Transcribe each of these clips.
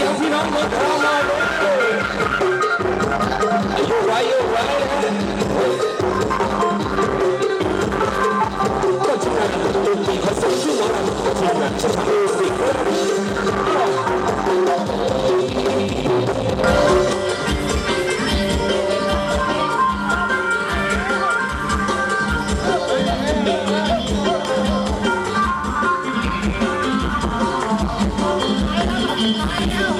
శశిరం I know.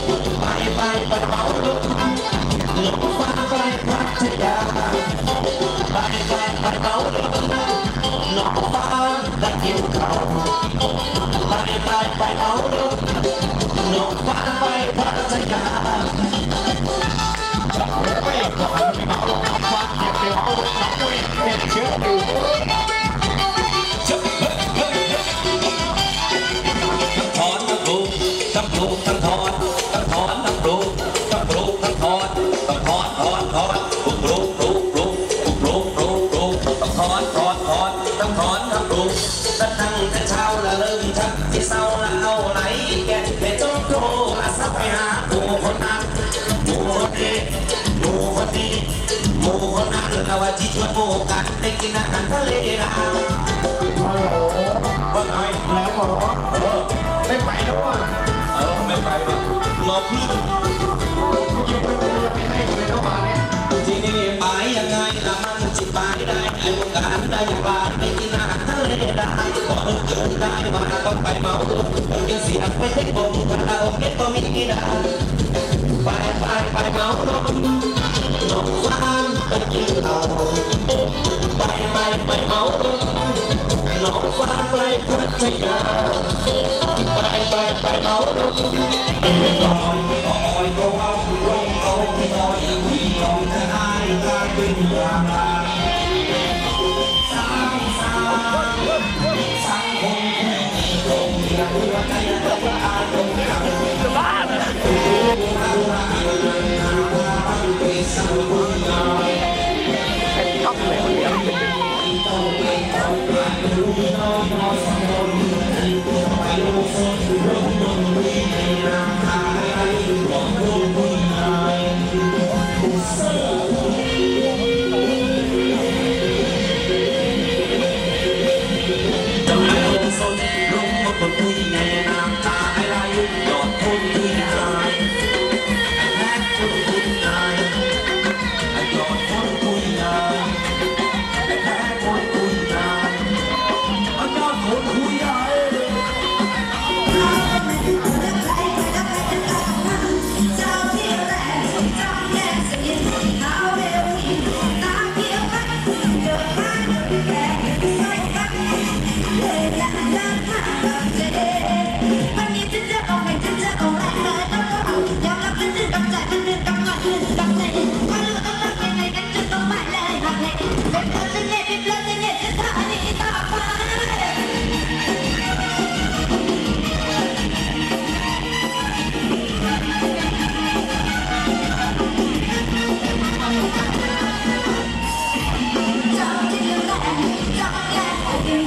let you go. Light by my own, no fun by Pattaya. เราว่าที่ชวนหมู่กันไปกินอาหารทะเลดาวว่าไงแล้วหมอเออไม่ไปแล้วว่ะเออไม่ไปหรอกรอพึ่งยิงไปเลยยังไม่ให้เลยเข้ามาเนี่ยที่นี่ไปยังไงละมันจิตไปได้ไอ้วงการได้อย่างไรไปกินอาหารทะเลได้ก็เกินได้มาต้องไปเมายังเสียไปเท็กบงกันเราเก็บก็มีได้ ไปไปไปเมาลมลมฟ้าไปพัทยาไปไปไปเมาลมลอยลอยก็เอาลงเอาลอยอย่งลอยจะได้กลายเป็นอย่างไ